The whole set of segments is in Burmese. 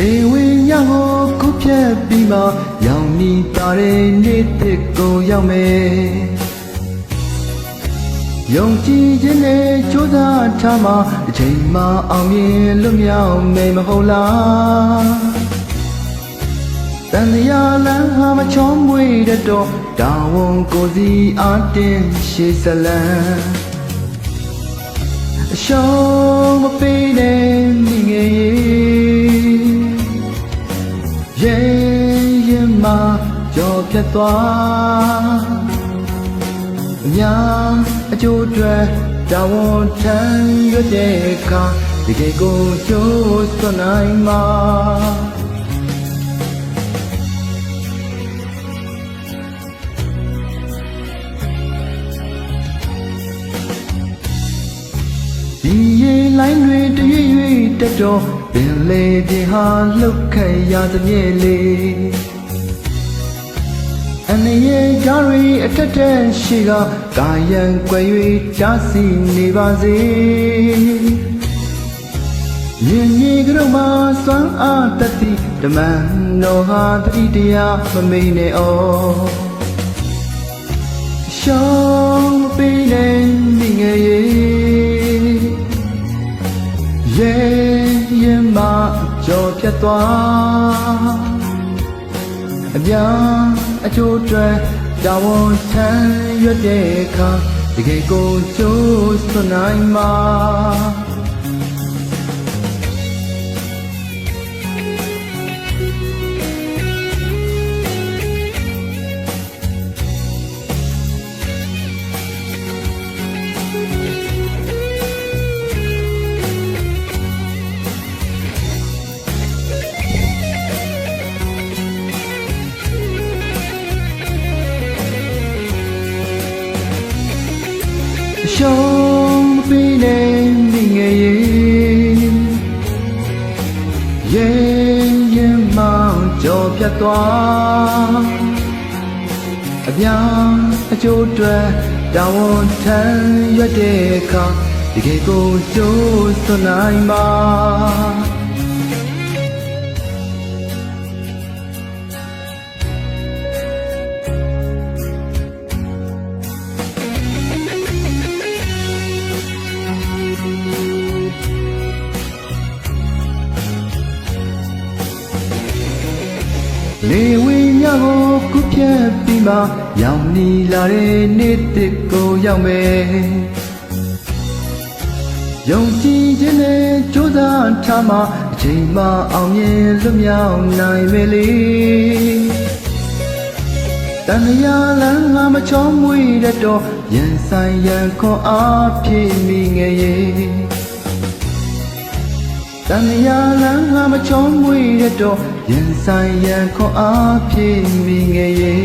နေဝင်ညကိုခုဖြတ်ပြီးမှရောင်နီတာတဲ့နေ့တစ်ကိုရောက်မယ်ယုံကြည်ခြင်းနဲ့ကြိုးစားထားမှတစ်ချိန်မှအောင်မြင်လွတ်မြောက်မယ်မဟုတ်လားတန်တရားလမ်းဟာမချောမွေတဲ့တော့တာဝန်ကိုစီအားတင်ရှေးစလန်အရှောင်းမပေးနဲ့မိငယ်ရေ ရဲရင်မကြော်ဖြတ်သွားအများအကျိုးအတွက်တာဝန်ထမ်းရတဲ့အခါဒီကေကိုကျိုးစွမ်းနိုင်မှာဒီရေ လိုင်းတွေတရွေ့ရွေ့တက်တော့ပင်လေဒီဟာလှုပ်ခတ်ရသမြဲလေအနေရဲ့ကြားရီအထက်ထက်ရှိကကာယံကွယ်၍ကြားစီနေပါစေရင်ကြီးကလေးမှာစွမ်းအားတတိဓမ္မတော်ဟာတတိတရားမမိန်နဲ့ဩရှောင်းပေးနေမိငယ်ရဲ့ ရဲရင်မကြော်ဖြတ်သွားအများအကျိုးအတွက်တာဝန်ထမ်းရွက်တဲ့အခါတကယ်ကိုကျိုးစွမ်းနိုင်မှာ ရှုံးပေးနေမိငယ်ရေရဲရင်မောင်ကြော်ဖြတ်သွားအပြာအကျိုးအတွက်တာဝန်ထမ်းရွက်တဲ့အခါဒီကေကိုကျိုးစွမ်းနိုင်မှာ လေဝိညာကိုကုဖြတ်ပြီးမှရောင်နီလာတဲ့နေ့တစ်ကိုရောက်မယ်ယုံကြည်ခြင်းနဲ့ကြိုးစားထားမှအချိန်မှအောင်မြင်လွတ်မြောက်နိုင်မယ်လေတန်မြာလန်းငါမချောမွေတဲ့တော့ရန်ဆိုင်ရန်ခေါ်အားဖြည့်မိငယ်ရဲ့ တန်မြာလန်းငါမချောမွေရတော့ရင်ဆိုင်ရန်ခေါ်အားဖြည့်မိငယ်ရဲ့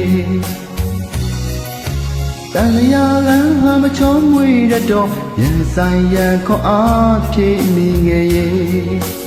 တန်မြာလန်းငါမချောမွေရတော့ရင်ဆိုင်ရန်ခေါ်အားဖြည့်မိငယ်ရဲ့